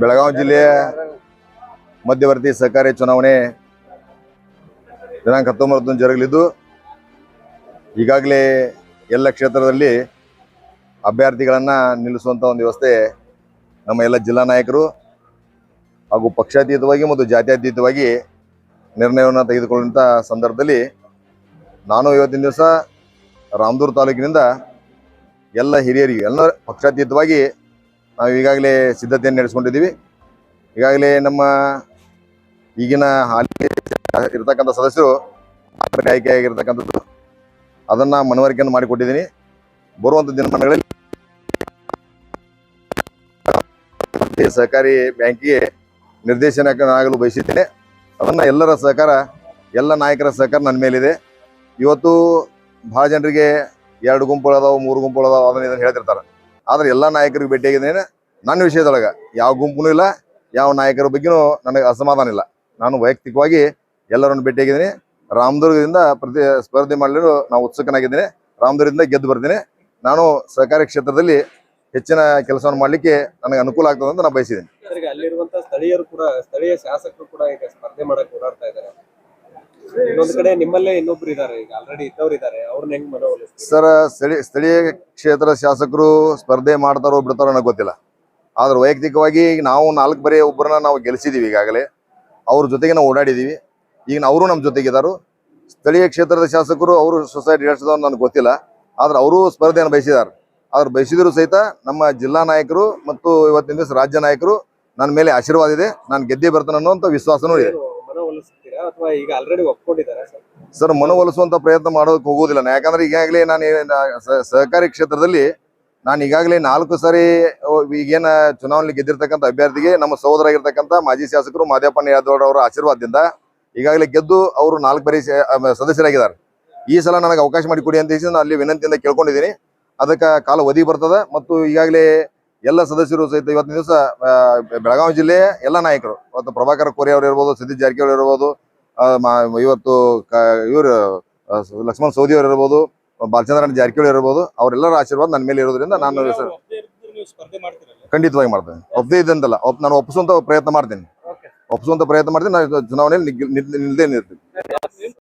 ಬೆಳಗಾವಿ ಜಿಲ್ಲೆಯ ಮಧ್ಯವರ್ತಿ ಸಹಕಾರಿ ಚುನಾವಣೆ ದಿನಾಂಕ ಹತ್ತೊಂಬತ್ತು ಜರುಗಲಿದ್ದು, ಈಗಾಗಲೇ ಎಲ್ಲ ಕ್ಷೇತ್ರದಲ್ಲಿ ಅಭ್ಯರ್ಥಿಗಳನ್ನು ನಿಲ್ಲಿಸುವಂಥ ಒಂದು ವ್ಯವಸ್ಥೆ ನಮ್ಮ ಎಲ್ಲ ಜಿಲ್ಲಾ ನಾಯಕರು ಹಾಗೂ ಪಕ್ಷಾತೀತವಾಗಿ ಮತ್ತು ಜಾತ್ಯತೀತವಾಗಿ ನಿರ್ಣಯವನ್ನು ತೆಗೆದುಕೊಳ್ಳುವಂಥ ಸಂದರ್ಭದಲ್ಲಿ ನಾನು ಇವತ್ತಿನ ದಿವಸ ರಾಮದೂರು ತಾಲೂಕಿನಿಂದ ಎಲ್ಲ ಹಿರಿಯರಿಗೆ, ಎಲ್ಲ ಪಕ್ಷಾತೀತವಾಗಿ ನಾವು ಈಗಾಗಲೇ ಸಿದ್ಧತೆಯನ್ನು ನಡೆಸ್ಕೊಂಡಿದ್ದೀವಿ. ಈಗಾಗಲೇ ನಮ್ಮ ಈಗಿನ ಹಾಲಿ ಇರತಕ್ಕಂಥ ಸದಸ್ಯರು ಆಯ್ಕೆಯಾಗಿರ್ತಕ್ಕಂಥದ್ದು, ಅದನ್ನು ಮನವರಿಕೆಯನ್ನು ಮಾಡಿಕೊಟ್ಟಿದ್ದೀನಿ. ಬರುವಂಥ ದಿನಮಾನಗಳಲ್ಲಿ ಸಹಕಾರಿ ಬ್ಯಾಂಕಿಗೆ ನಿರ್ದೇಶನಕನಾಗಲು ಬಯಸಿದ್ದೇನೆ. ಅದನ್ನು ಎಲ್ಲರ ಸಹಕಾರ, ಎಲ್ಲ ನಾಯಕರ ಸಹಕಾರ ನನ್ನ ಮೇಲಿದೆ. ಇವತ್ತು ಭಾಳ ಜನರಿಗೆ ಎರಡು ಗುಂಪುಗಳದಾವು ಮೂರು ಗುಂಪುಗಳದಾವು ಅದನ್ನ ಇದನ್ನ ಹೇಳ್ತಿರ್ತಾರೆ. ಆದ್ರೆ ಎಲ್ಲ ನಾಯಕರಿಗೆ ಭೇಟಿಯಾಗಿದ್ದೇನೆ ನನ್ನ ವಿಷಯದೊಳಗೆ. ಯಾವ ಗುಂಪುನೂ ಇಲ್ಲ, ಯಾವ ನಾಯಕರ ಬಗ್ಗೆನೂ ನನಗೆ ಅಸಮಾಧಾನ ಇಲ್ಲ. ನಾನು ವೈಯಕ್ತಿಕವಾಗಿ ಎಲ್ಲರನ್ನು ಭೇಟಿಯಾಗಿದ್ದೀನಿ ರಾಮದುರ್ಗದಿಂದ ಪ್ರತಿ ಸ್ಪರ್ಧೆ ಮಾಡಲು ನಾವು ಉತ್ಸುಕನಾಗಿದ್ದೇನೆ. ರಾಮದುರ್ಗದಿಂದ ಗೆದ್ದು ಬರ್ತೀನಿ. ನಾನು ಸಹಕಾರಿ ಕ್ಷೇತ್ರದಲ್ಲಿ ಹೆಚ್ಚಿನ ಕೆಲಸವನ್ನು ಮಾಡಲಿಕ್ಕೆ ನನಗೆ ಅನುಕೂಲ ಆಗ್ತದೆ ಅಂತ ನಾನು ಬಯಸಿದ್ದೀನಿ. ಅಲ್ಲಿರುವಂತಹ ಅಲ್ಲಿರುವಂತ ಸ್ಥಳೀಯರು ಕೂಡ, ಸ್ಥಳೀಯ ಶಾಸಕರು ಕೂಡ ಈಗ ಸ್ಪರ್ಧೆ ಮಾಡಕ್ಕೆ ಓಡಾಡ್ತಾ ಇದ್ದಾರೆ. ಇನ್ನೊಂದ್ ಕಡೆ ನಿಮ್ಮಲ್ಲೇ ಇನ್ನೊಬ್ರು ಇದಾರೆ, ಈಗ ಆಲ್ರೆಡಿ ಇದ್ದವ್ರು ಇದಾರೆ ಅವ್ರನ್ನ ಹೆಂಗ್ ಸರ್ ಸ್ಥಳೀಯ ಸ್ಥಳೀಯ ಕ್ಷೇತ್ರ ಶಾಸಕರು ಸ್ಪರ್ಧೆ ಮಾಡ್ತಾರೋ ಬಿಡ್ತಾರೋ ನನಗೆ ಗೊತ್ತಿಲ್ಲ. ಆದ್ರೆ ವೈಯಕ್ತಿಕವಾಗಿ ನಾವು ನಾಲ್ಕು ಬರೀ ಒಬ್ಬರನ್ನ ನಾವು ಗೆಲ್ಸಿದೀವಿ ಈಗಾಗಲೇ. ಅವ್ರ ಜೊತೆಗೆ ನಾವು ಓಡಾಡಿದೀವಿ. ಈಗ ಅವರು ನಮ್ಮ ಜೊತೆಗಿದ್ದಾರೆ ಸ್ಥಳೀಯ ಕ್ಷೇತ್ರದ ಶಾಸಕರು ಅವರು ಸೊಸೈಟಿ ನಡೆಸಿದವ್ರು ನನಗೆ ಗೊತ್ತಿಲ್ಲ. ಆದ್ರೆ ಅವರು ಸ್ಪರ್ಧೆಯನ್ನು ಬಯಸಿದ್ದಾರೆ ಆದ್ರೆ ಬಯಸಿದ್ರು ಸಹಿತ ನಮ್ಮ ಜಿಲ್ಲಾ ನಾಯಕರು ಮತ್ತು ಇವತ್ತಿನ ದಿವಸ ರಾಜ್ಯ ನಾಯಕರು ನನ್ನ ಮೇಲೆ ಆಶೀರ್ವಾದ ಇದೆ. ನಾನು ಗೆದ್ದೇ ಬರ್ತಾನೆ ಅಂತ ವಿಶ್ವಾಸನೂ ಇದೆ. ಅಥವಾ ಈಗ ಆಲ್ರೆಡಿ ಒಪ್ಕೊಂಡಿದ್ದಾರೆ ಸರ್? ಸರ್, ಮನವೊಲಿಸುವಂತ ಪ್ರಯತ್ನ ಮಾಡೋದಕ್ಕೆ ಹೋಗೋದಿಲ್ಲ ನಾನು ಯಾಕಂದ್ರೆ ಈಗಾಗಲೇ ನಾನು ಸಹಕಾರಿ ಕ್ಷೇತ್ರದಲ್ಲಿ ನಾನು ಈಗಾಗಲೇ ನಾಲ್ಕು ಸಾರಿ ಈಗೇನ ಚುನಾವಣೆ ಗೆದ್ದಿರ್ತಕ್ಕಂಥ ಅಭ್ಯರ್ಥಿಗೆ, ನಮ್ಮ ಸಹೋದರಾಗಿರ್ತಕ್ಕಂಥ ಮಾಜಿ ಶಾಸಕರು ಮಾದೇವಪ್ಪನ ಯಾದವ್ ಅವರ ಆಶೀರ್ವಾದದಿಂದ ಈಗಾಗಲೇ ಗೆದ್ದು ಅವರು ನಾಲ್ಕು ಬಾರಿ ಸದಸ್ಯರಾಗಿದ್ದಾರೆ. ಈ ಸಲ ನನಗೆ ಅವಕಾಶ ಮಾಡಿ ಕೊಡಿ ಅಂತ ನಾನು ಅಲ್ಲಿ ವಿನಂತಿಯಿಂದ ಕೇಳ್ಕೊಂಡಿದ್ದೀನಿ. ಅದಕ್ಕೆ ಕಾಲ ಒದಿ ಬರ್ತದೆ. ಮತ್ತು ಈಗಾಗಲೇ ಎಲ್ಲ ಸದಸ್ಯರು ಸಹಿತ ಇವತ್ತಿನ ದಿವಸ ಬೆಳಗಾವಿ ಜಿಲ್ಲೆಯ ಎಲ್ಲ ನಾಯಕರು ಇವತ್ತು ಪ್ರಭಾಕರ್ ಕೋರಿ ಅವರು ಇರ್ಬೋದು ಸಿದ್ದಿ ಜಾರಕಿಹೊಳಿ ಇರ್ಬೋದು ಇವತ್ತು ಇವರು ಲಕ್ಷ್ಮಣ್ ಸೌದಿ ಅವರು ಇರ್ಬೋದು ಬಾಲಚಂದ್ರಣ್ಣ ಜಾರಕಿಹೊಳಿ ಇರ್ಬೋದು ಅವರೆಲ್ಲರ ಆಶೀರ್ವಾದ ನನ್ನ ಮೇಲೆ ಇರೋದ್ರಿಂದ ನಾನು ಖಂಡಿತವಾಗಿ ಮಾಡ್ತೇನೆ. ಒಪ್ಪದೇ ಇದ್ದಂತಲ್ಲ ನಾನು ಒಪ್ಪಿಸುವಂತ ಪ್ರಯತ್ನ ಮಾಡ್ತೀನಿ. ಒಪ್ಪಿಸುವಂತ ಪ್ರಯತ್ನ ಮಾಡ್ತೀನಿ ನಾನು ಚುನಾವಣೆಯಲ್ಲಿ ನಿಗ್- ಇರ್ತೀನಿ.